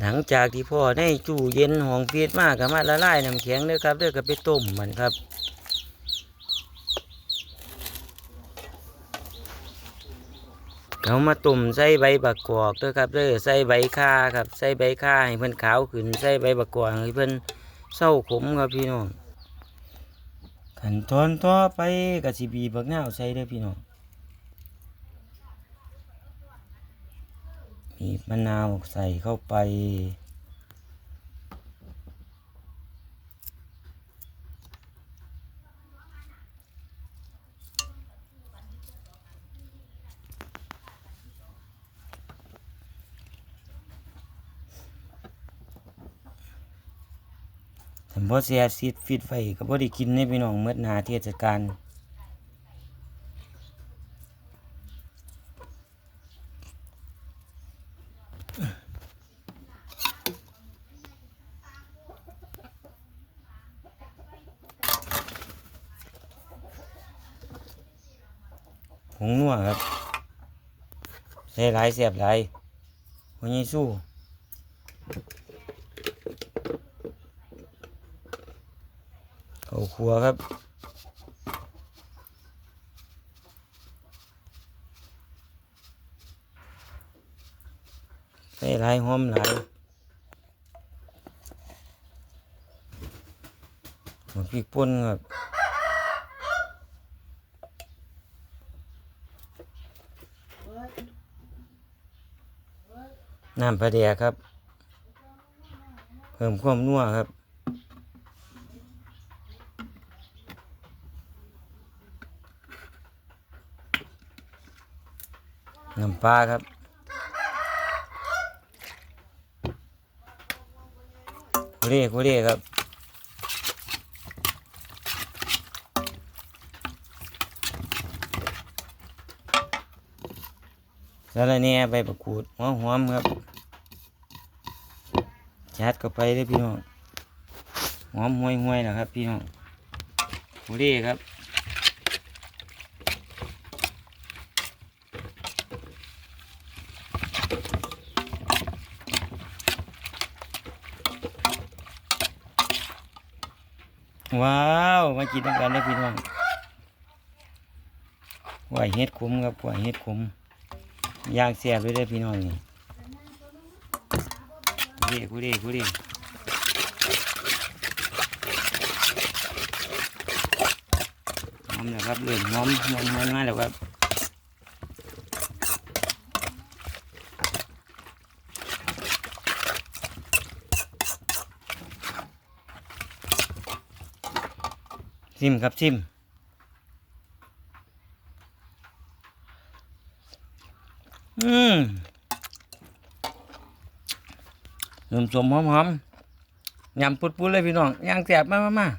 หลังจากที่พ่อได้จู่เย็นห้องฟีดมากกับมาละลายน้ำแข็งเด้อครับเด้อก็ไปต้มมันครับเขามาตุ่มใส่ใบบักกอกเด้อครับเด้อใส่ใบข่าครับใส่ใบข่าให้เพิ่นขาวขึ้นใส่ใบบักกอกให้เพิ่นเศร้าขมครับพี่น้องขั้นตอนต่อไปก็สิบีบักนาวใส่เด้อพี่น้อง บีมะนาวใส่เข้าไปถ้าบ่แซ่ซิดฟิตไว้ก็บ่ได้กินในพี่น้องเมื่อนาเทศกาล ผงนัวครับใส่หลายแซ่บหลายบ่ยิสู้เข้าวคั่วครับใส่หลายหอมหลายหัวพริกป่นครับ น้ำปลาแดกครับ เพิ่มความนัวครับ น้ำปลาครับกุเร่กุเร่ครับ สาระแหน่ใบประกูดหัวหอมครับชัดเข้าไปเลยพี่น้องหอมห่วยห่วยนะครับ พี่น้องกุเร่ครับว้าวมากินด้วยกันนะพี่น้องไหวเฮ็ดขมครับไหวเฮ็ดขม ย่างแซ่บเลยเด้อพี่น้องนี่กูเด้กูเด้กูเด้หอมแล้วครับเริ่มหอมหอมหอมมาแล้วครับชิมครับชิม อืมสมสมหอมหอมยำปุดๆเลยพี่น้องย่างแสบมากมาก